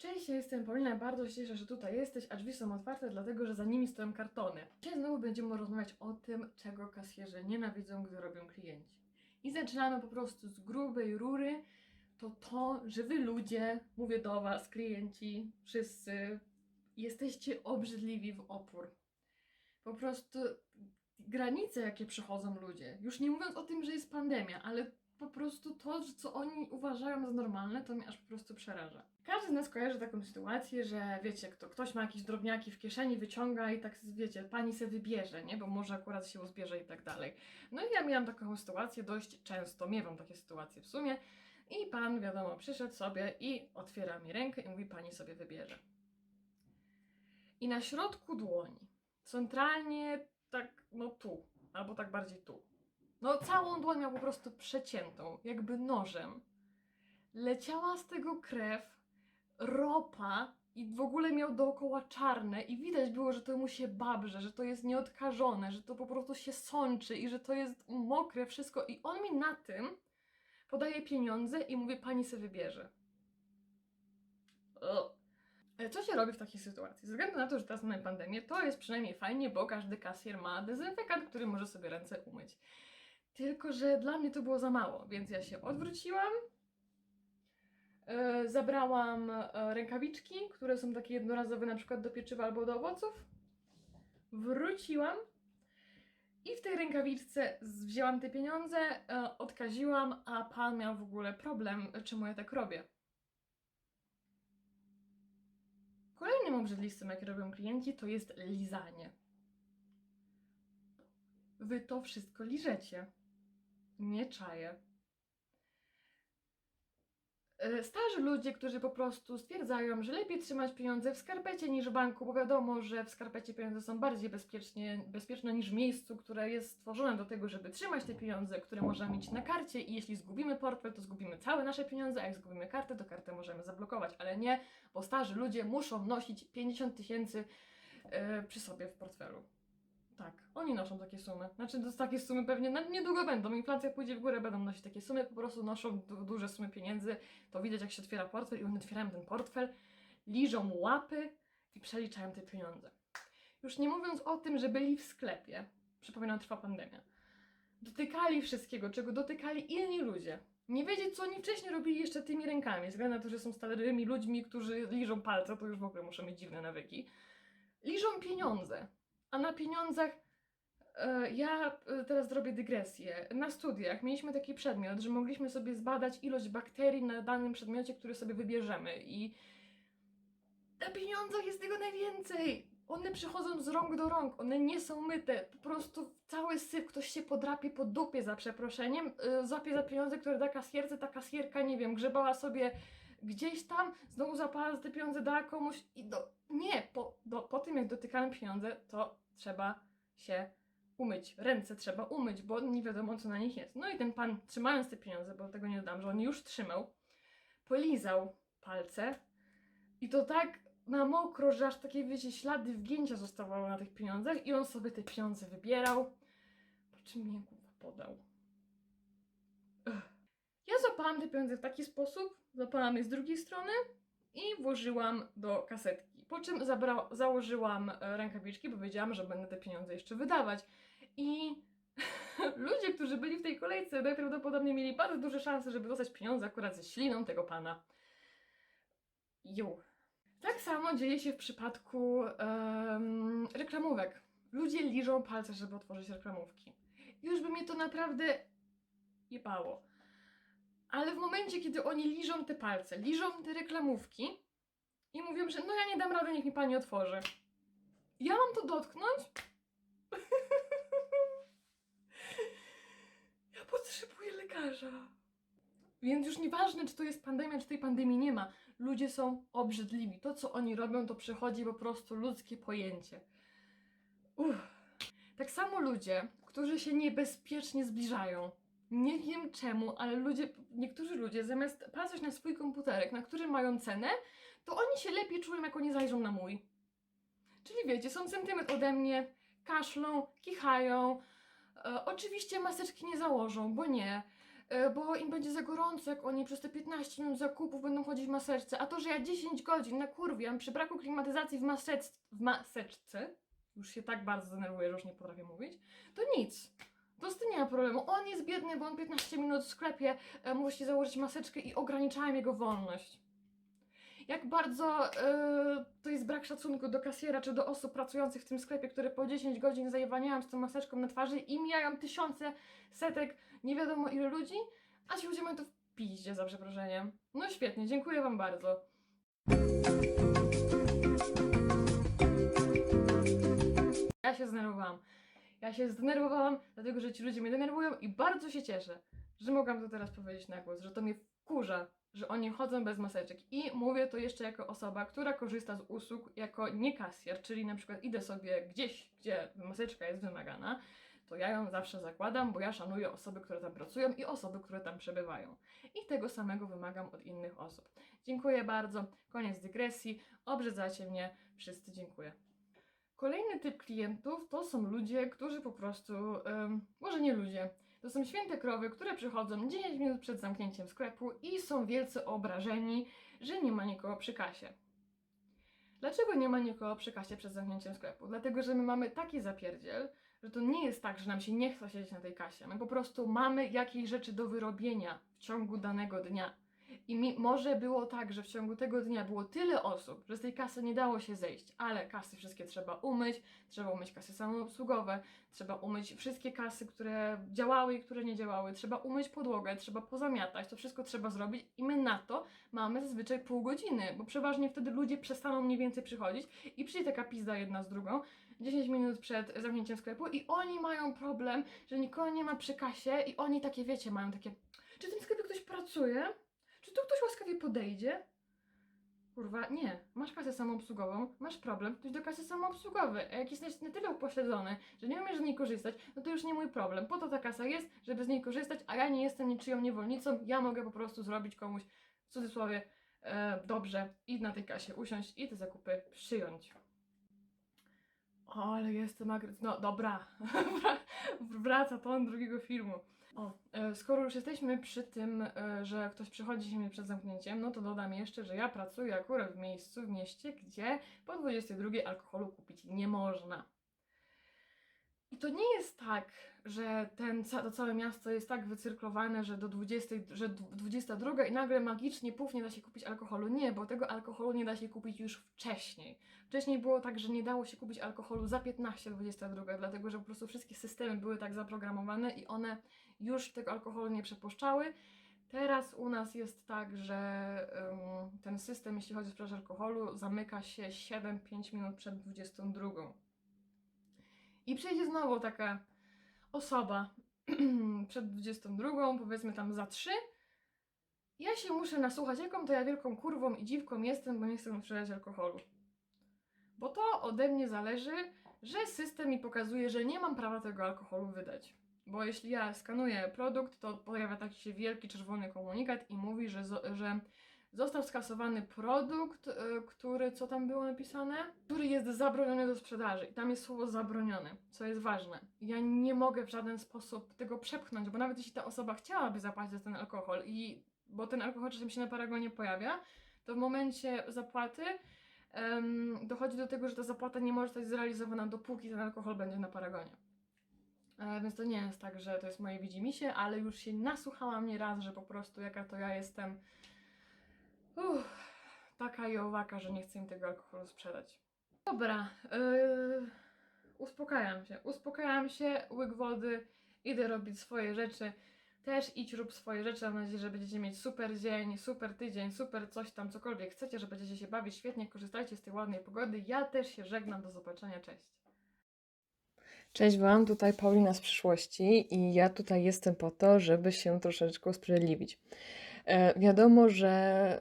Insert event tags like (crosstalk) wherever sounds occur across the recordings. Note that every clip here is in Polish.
Cześć, ja jestem Paulina, bardzo się cieszę, że tutaj jesteś, a drzwi są otwarte, dlatego że za nimi stoją kartony. Dzisiaj znowu będziemy rozmawiać o tym, czego kasjerzy nienawidzą, gdy robią klienci. I zaczynamy po prostu z grubej rury, to to, że wy ludzie, mówię do was, klienci, wszyscy, jesteście obrzydliwi w opór. Po prostu granice, jakie przychodzą ludzie, już nie mówiąc o tym, że jest pandemia, ale po prostu to, co oni uważają za normalne, to mnie aż po prostu przeraża. Każdy z nas kojarzy taką sytuację, że wiecie, kto, ktoś ma jakieś drobniaki w kieszeni, wyciąga i tak, wiecie, pani se wybierze, nie? Bo może akurat się uzbierze i tak dalej. No i ja miałam taką sytuację dość często, miewam takie sytuacje w sumie. I pan, wiadomo, przyszedł sobie i otwiera mi rękę i mówi, pani sobie wybierze. I na środku dłoni, centralnie tak, no tu, albo tak bardziej tu, no całą dłoń miał po prostu przeciętą, jakby nożem. Leciała z tego krew, ropa i w ogóle miał dookoła czarne i widać było, że to mu się babrze, że to jest nieodkażone, że to po prostu się sączy i że to jest mokre wszystko i on mi na tym podaje pieniądze i mówi, pani se wybierze. Ugh. Ale Co się robi w takiej sytuacji? Ze względu na to, że teraz mamy pandemię, to jest przynajmniej fajnie, bo każdy kasjer ma dezynfekant, który może sobie ręce umyć. Tylko, że dla mnie to było za mało, więc ja się odwróciłam, e, zabrałam e, rękawiczki, które są takie jednorazowe na przykład do pieczywa albo do owoców, wróciłam i w tej rękawiczce wzięłam te pieniądze, e, odkaziłam, a pan miał w ogóle problem, czemu ja tak robię. Kolejnym obrzydlistwem, jakie robią klienci, to jest lizanie. Wy to wszystko liżecie. Nie czaję. E, Starzy ludzie, którzy po prostu stwierdzają, że lepiej trzymać pieniądze w skarpecie niż w banku, bo wiadomo, że w skarpecie pieniądze są bardziej bezpiecznie, bezpieczne niż w miejscu, które jest stworzone do tego, żeby trzymać te pieniądze, które możemy mieć na karcie i jeśli zgubimy portfel, to zgubimy całe nasze pieniądze, a jak zgubimy kartę, to kartę możemy zablokować, ale nie, bo starzy ludzie muszą nosić 50 tysięcy e, przy sobie w portfelu. Tak, oni noszą takie sumy. Znaczy, to takie sumy pewnie niedługo będą. Inflacja pójdzie w górę, będą nosić takie sumy, po prostu noszą du duże sumy pieniędzy. To widać, jak się otwiera portfel i oni otwierają ten portfel, liżą łapy i przeliczają te pieniądze. Już nie mówiąc o tym, że byli w sklepie, przypominam, trwa pandemia, dotykali wszystkiego, czego dotykali inni ludzie. Nie wiedzieć, co oni wcześniej robili jeszcze tymi rękami, ze względu na to, że są starymi ludźmi, którzy liżą palce, to już w ogóle muszą mieć dziwne nawyki. Liżą pieniądze, a na pieniądzach e, ja e, teraz zrobię dygresję. Na studiach mieliśmy taki przedmiot, że mogliśmy sobie zbadać ilość bakterii na danym przedmiocie, który sobie wybierzemy i na pieniądzach jest tego najwięcej. One przychodzą z rąk do rąk, one nie są myte. Po prostu cały syf, ktoś się podrapie po dupie za przeproszeniem, yy, złapie za pieniądze, które da kasjerce, ta kasjerka, nie wiem, grzebała sobie gdzieś tam, znowu zapala za te pieniądze, dała komuś i do... Nie, po, do, po tym jak dotykamy pieniądze, to trzeba się umyć. Ręce trzeba umyć, bo nie wiadomo co na nich jest. No i ten pan trzymając te pieniądze, bo tego nie dodam, że on już trzymał, polizał palce i to tak na mokro, że aż takie, wiecie, ślady wgięcia zostawały na tych pieniądzach i on sobie te pieniądze wybierał, po czym mi je kurwa podał. Ugh. Ja złapałam te pieniądze w taki sposób, złapałam je z drugiej strony i włożyłam do kasetki. Po czym założyłam e, rękawiczki, bo wiedziałam, że będę te pieniądze jeszcze wydawać. I (laughs) ludzie, którzy byli w tej kolejce, najprawdopodobniej mieli bardzo duże szanse, żeby dostać pieniądze akurat ze śliną tego pana. Ju. Tak samo dzieje się w przypadku em, reklamówek. Ludzie liżą palce, żeby otworzyć reklamówki. Już by mnie to naprawdę jebało. Ale w momencie, kiedy oni liżą te palce, liżą te reklamówki i mówią, że no ja nie dam rady, niech mi pani otworzy. Ja mam to dotknąć? (laughs) ja potrzebuję lekarza. Więc już nieważne, czy to jest pandemia, czy tej pandemii nie ma. Ludzie są obrzydliwi. To, co oni robią, to przechodzi po prostu ludzkie pojęcie. Uff. Tak samo ludzie, którzy się niebezpiecznie zbliżają. Nie wiem czemu, ale ludzie, niektórzy ludzie zamiast patrzeć na swój komputerek, na którym mają cenę, to oni się lepiej czują, jak oni zajrzą na mój. Czyli wiecie, są centymetr ode mnie, kaszlą, kichają, e, oczywiście maseczki nie założą, bo nie. e, bo im będzie za gorąco, jak oni przez te 15 minut zakupów będą chodzić w maseczce, a to, że ja 10 godzin na kurwiam przy braku klimatyzacji w, maseczce, w maseczce, już się tak bardzo denerwuję, że już nie potrafię mówić, to nic. To z tym nie ma problemu. On jest biedny, bo on 15 minut w sklepie e, musi założyć maseczkę i ograniczałem jego wolność. Jak bardzo e, to jest brak szacunku do kasjera czy do osób pracujących w tym sklepie, które po 10 godzin zajewaniają z tą maseczką na twarzy i mijają tysiące, setek, nie wiadomo ile ludzi, a ci ludzie mają to w piździe, za przeproszeniem. No świetnie, dziękuję wam bardzo. Ja się zdenerwowałam. Ja się zdenerwowałam, dlatego że ci ludzie mnie denerwują i bardzo się cieszę, że mogłam to teraz powiedzieć na głos, że to mnie wkurza, że oni chodzą bez maseczek. I mówię to jeszcze jako osoba, która korzysta z usług jako nie kasjer, czyli na przykład idę sobie gdzieś, gdzie maseczka jest wymagana, to ja ją zawsze zakładam, bo ja szanuję osoby, które tam pracują i osoby, które tam przebywają. I tego samego wymagam od innych osób. Dziękuję bardzo. Koniec dygresji. Obrzydzacie mnie. Wszyscy dziękuję. Kolejny typ klientów to są ludzie, którzy po prostu, może nie ludzie, to są święte krowy, które przychodzą 10 minut przed zamknięciem sklepu i są wielce obrażeni, że nie ma nikogo przy kasie. Dlaczego nie ma nikogo przy kasie przed zamknięciem sklepu? Dlatego, że my mamy taki zapierdziel, że to nie jest tak, że nam się nie chce siedzieć na tej kasie. My po prostu mamy jakieś rzeczy do wyrobienia w ciągu danego dnia. I mi, może było tak, że w ciągu tego dnia było tyle osób, że z tej kasy nie dało się zejść, ale kasy wszystkie trzeba umyć, trzeba umyć kasy samoobsługowe, trzeba umyć wszystkie kasy, które działały i które nie działały, trzeba umyć podłogę, trzeba pozamiatać, to wszystko trzeba zrobić i my na to mamy zazwyczaj pół godziny, bo przeważnie wtedy ludzie przestaną mniej więcej przychodzić i przyjdzie taka pizda jedna z drugą, 10 minut przed zamknięciem sklepu i oni mają problem, że nikogo nie ma przy kasie i oni takie, wiecie, mają takie, czy w tym sklepie ktoś pracuje? Czy tu ktoś łaskawie podejdzie? Kurwa, nie. Masz kasę samoobsługową, masz problem, ktoś do kasy samoobsługowej. A jak jesteś na tyle upośledzony, że nie umiesz z niej korzystać, no to już nie mój problem. Po to ta kasa jest, żeby z niej korzystać, a ja nie jestem niczyją niewolnicą. Ja mogę po prostu zrobić komuś, w cudzysłowie, e, dobrze i na tej kasie usiąść i te zakupy przyjąć. O, ale jestem agres... No, dobra. (laughs) Wraca ton drugiego filmu. O, e, skoro już jesteśmy przy tym, e, że ktoś przychodzi się mnie przed zamknięciem, no to dodam jeszcze, że ja pracuję akurat w miejscu, w mieście, gdzie po 22 alkoholu kupić nie można. I to nie jest tak, że ten, to całe miasto jest tak wycyrklowane, że do 20, że d- 22 i nagle magicznie puf nie da się kupić alkoholu. Nie, bo tego alkoholu nie da się kupić już wcześniej. Wcześniej było tak, że nie dało się kupić alkoholu za 15-22, dlatego że po prostu wszystkie systemy były tak zaprogramowane i one już tego alkoholu nie przepuszczały. Teraz u nas jest tak, że ym, ten system, jeśli chodzi o sprzedaż alkoholu, zamyka się 7-5 minut przed 22. I przyjdzie znowu taka osoba (clears throat) przed 22, powiedzmy tam za 3. Ja się muszę nasłuchać, jaką to ja wielką kurwą i dziwką jestem, bo nie chcę sprzedać alkoholu. Bo to ode mnie zależy, że system mi pokazuje, że nie mam prawa tego alkoholu wydać. Bo jeśli ja skanuję produkt, to pojawia taki się wielki czerwony komunikat i mówi, że, że został skasowany produkt, y, który, co tam było napisane? Który jest zabroniony do sprzedaży. I tam jest słowo zabroniony, co jest ważne. Ja nie mogę w żaden sposób tego przepchnąć, bo nawet jeśli ta osoba chciałaby zapłacić za ten alkohol i bo ten alkohol czasem się na paragonie pojawia, to w momencie zapłaty em, dochodzi do tego, że ta zapłata nie może zostać zrealizowana, dopóki ten alkohol będzie na paragonie. E, więc to nie jest tak, że to jest moje widzimisię, ale już się nasłuchałam nieraz, że po prostu jaka to ja jestem uff, taka i owaka, że nie chcę im tego alkoholu sprzedać. Dobra, yy, uspokajam się, uspokajam się, łyk wody, idę robić swoje rzeczy. Też idź rób swoje rzeczy, mam nadzieję, że będziecie mieć super dzień, super tydzień, super coś tam, cokolwiek chcecie, że będziecie się bawić świetnie, korzystajcie z tej ładnej pogody. Ja też się żegnam, do zobaczenia, cześć. Cześć Wam, tutaj Paulina z przyszłości i ja tutaj jestem po to, żeby się troszeczkę usprawiedliwić. E, wiadomo, że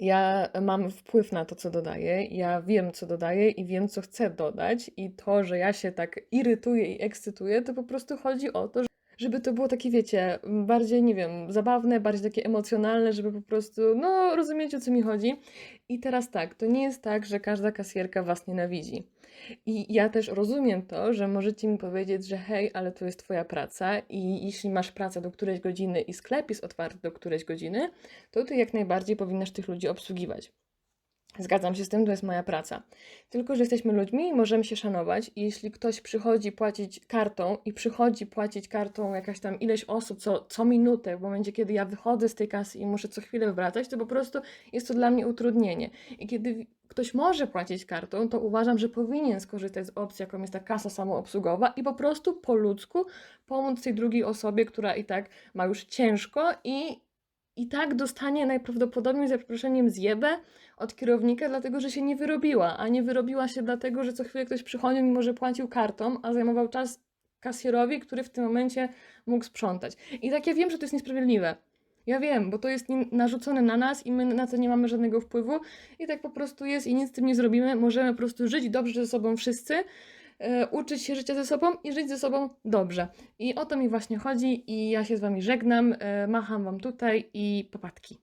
ja mam wpływ na to, co dodaję, ja wiem, co dodaję i wiem, co chcę dodać i to, że ja się tak irytuję i ekscytuję, to po prostu chodzi o to, żeby to było takie, wiecie, bardziej, nie wiem, zabawne, bardziej takie emocjonalne, żeby po prostu, no, rozumiecie o co mi chodzi. I teraz tak, to nie jest tak, że każda kasjerka was nienawidzi. I ja też rozumiem to, że możecie mi powiedzieć, że hej, ale to jest twoja praca i jeśli masz pracę do którejś godziny i sklep jest otwarty do którejś godziny, to ty jak najbardziej powinnaś tych ludzi obsługiwać. Zgadzam się z tym, to jest moja praca. Tylko, że jesteśmy ludźmi i możemy się szanować. I jeśli ktoś przychodzi płacić kartą i przychodzi płacić kartą jakaś tam ileś osób co, co minutę, w momencie, kiedy ja wychodzę z tej kasy i muszę co chwilę wracać, to po prostu jest to dla mnie utrudnienie. I kiedy ktoś może płacić kartą, to uważam, że powinien skorzystać z opcji, jaką jest ta kasa samoobsługowa i po prostu po ludzku pomóc tej drugiej osobie, która i tak ma już ciężko i i tak dostanie najprawdopodobniej za przeproszeniem zjebę od kierownika, dlatego że się nie wyrobiła, a nie wyrobiła się dlatego, że co chwilę ktoś przychodził, mimo że płacił kartą, a zajmował czas kasjerowi, który w tym momencie mógł sprzątać. I tak ja wiem, że to jest niesprawiedliwe. Ja wiem, bo to jest narzucone na nas i my na to nie mamy żadnego wpływu i tak po prostu jest i nic z tym nie zrobimy. Możemy po prostu żyć dobrze ze sobą wszyscy, uczyć się życia ze sobą i żyć ze sobą dobrze. I o to mi właśnie chodzi i ja się z Wami żegnam, e, macham Wam tutaj i popatki.